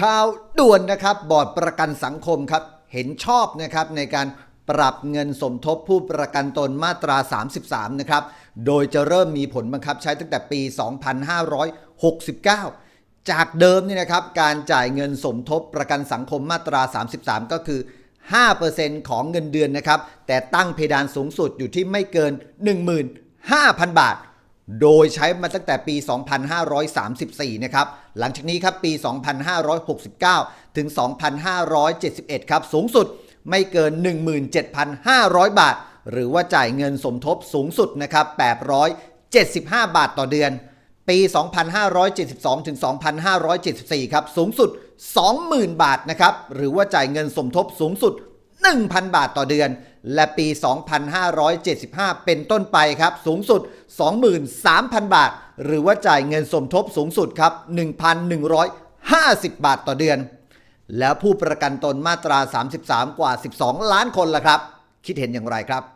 ข่าวด่วนนะครับบอร์ดประกันสังคมครับเห็นชอบนะครับในการปรับเงินสมทบผู้ประกันตนมาตรา 33 นะครับ โดยจะเริ่มมีผลบังคับใช้ตั้งแต่ปี 2569 จากเดิมเนี่ยนะครับการจ่ายเงินสมทบประกันสังคมมาตรา 33 ก็คือ 5%ของเงินเดือนนะครับ แต่ตั้งเพดานสูงสุดอยู่ที่ไม่เกิน 15,000 บาท โดยใช้มาตั้งแต่ปี 2534 นะครับ หลังจากนี้ครับปี 2569 ถึง 2571 ครับ สูงสุดไม่เกิน 17,500 บาท หรือว่าจ่ายเงินสมทบสูงสุดนะครับ 875 บาทต่อเดือน ปี 2572 ถึง 2574 ครับ สูงสุด 20,000 บาทนะครับ หรือว่าจ่ายเงินสมทบสูงสุด 1,000 บาทต่อเดือน และปี 2575 เป็นต้นไปครับ สูงสุด 23,000 บาท หรือว่าจ่ายเงินสมทบสูงสุดครับ 1,150 บาทต่อเดือน แล้วผู้ประกันตนมาตรา 33 กว่า 12 ล้านคนล่ะครับ คิดเห็นอย่างไรครับ